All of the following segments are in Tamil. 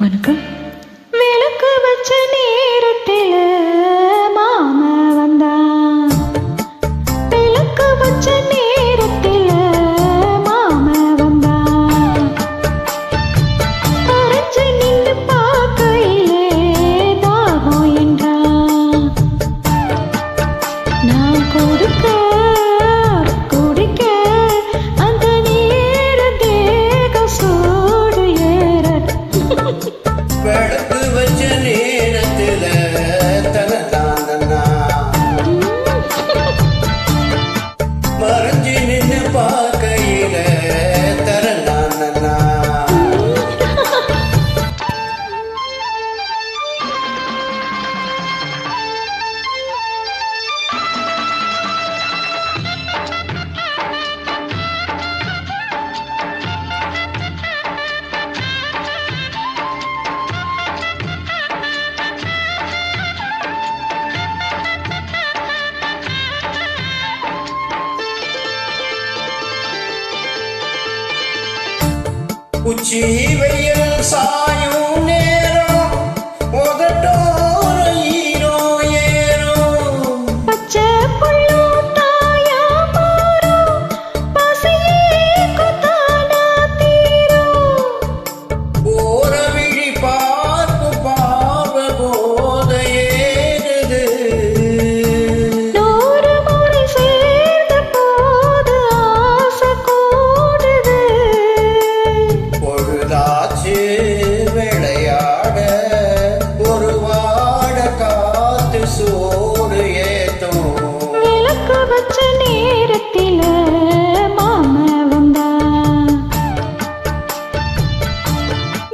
வணக்கம். உச்சி வெயில் சாயும் நே மனசோடு ஏத்தம் விளக்கு வச்ச நேரத்தில மாம வந்தா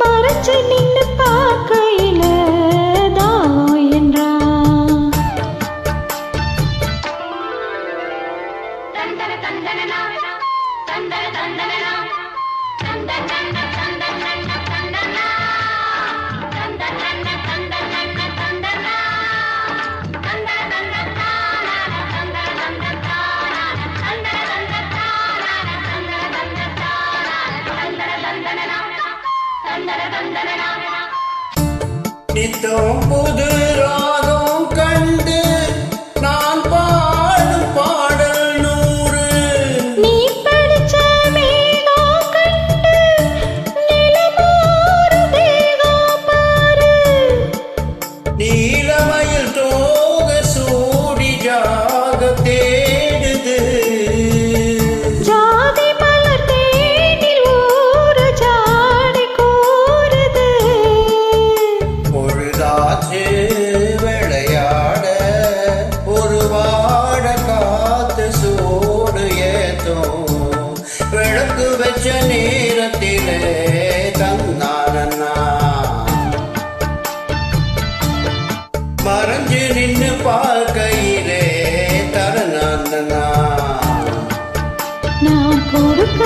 மறைச்சு தந்தன தந்தன தந்தன தந்தன தந்தன துடித்தோம் புது ராகம் கண்டு நான் பாடும் பாடல் நூறு. பேசும் விளக்கு வச்ச நேரத்திலே தந்தாரண்ணா மறைஞ்சு நின்று பார்க்கையிலே தரணாந்தனா நான் கொடுக்க